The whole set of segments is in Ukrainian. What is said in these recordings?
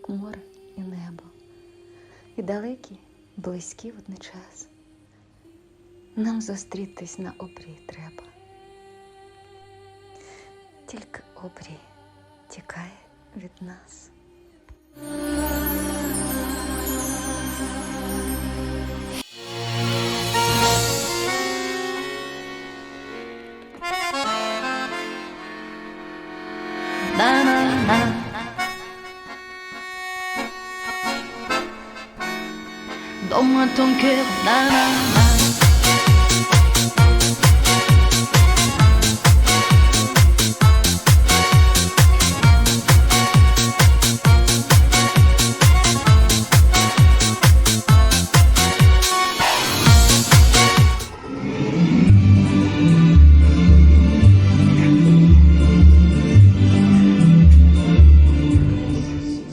як море і небо, і далекі, близькі водночас. Нам зустрітись на обрій треба. Тільки обрій тікає від нас. Donne-moi ton cœur, nanana.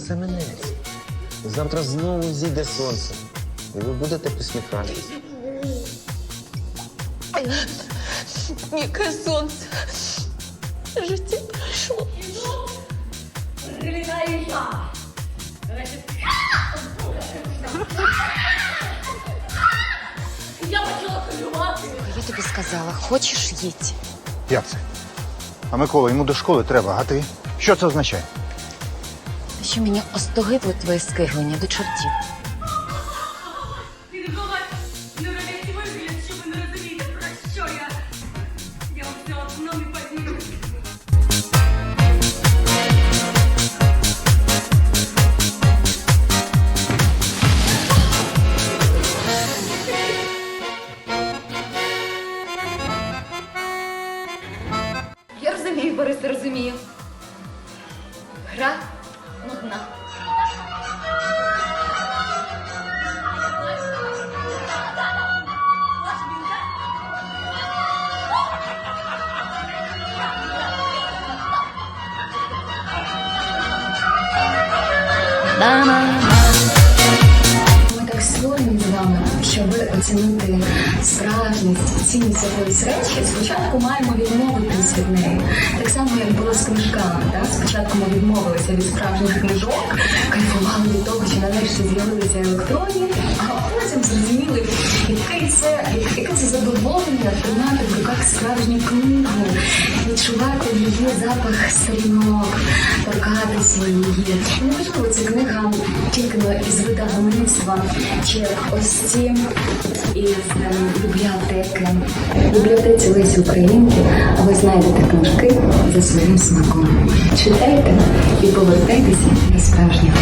Це минеться. Завтра знову зійде сонце. І ви будете посміхатися. Яке сонце. Життя пройшло. Я тобі сказала, хочеш їдь. Як це? А Микола, йому до школи треба, а ти? Що це означає? Що мені остогидло твоє скиглення до чортів. Я розумію, Борисе, розумію. Гра нудна. Ми так створені з вами, Щоб оцінити справжність, цінність якоїсь речі, спочатку маємо відмовитись від неї. Так само, як було з книжками. Так? Спочатку ми відмовилися від справжніх книжок, кайфували від того, що нарешті з'явилися електронні, а потім зрозуміли, яке це, яке це задоволення тримати в руках справжню книгу, відчувати її запах сторінок, торкатися її. Неважливо, це книга тільки із видавництва, чи ось ці із ем, бібліотеки. В бібліотеці Лесі Українки ви знайдете книжки за своїм смаком. Читайте і повертайтеся до справжнього.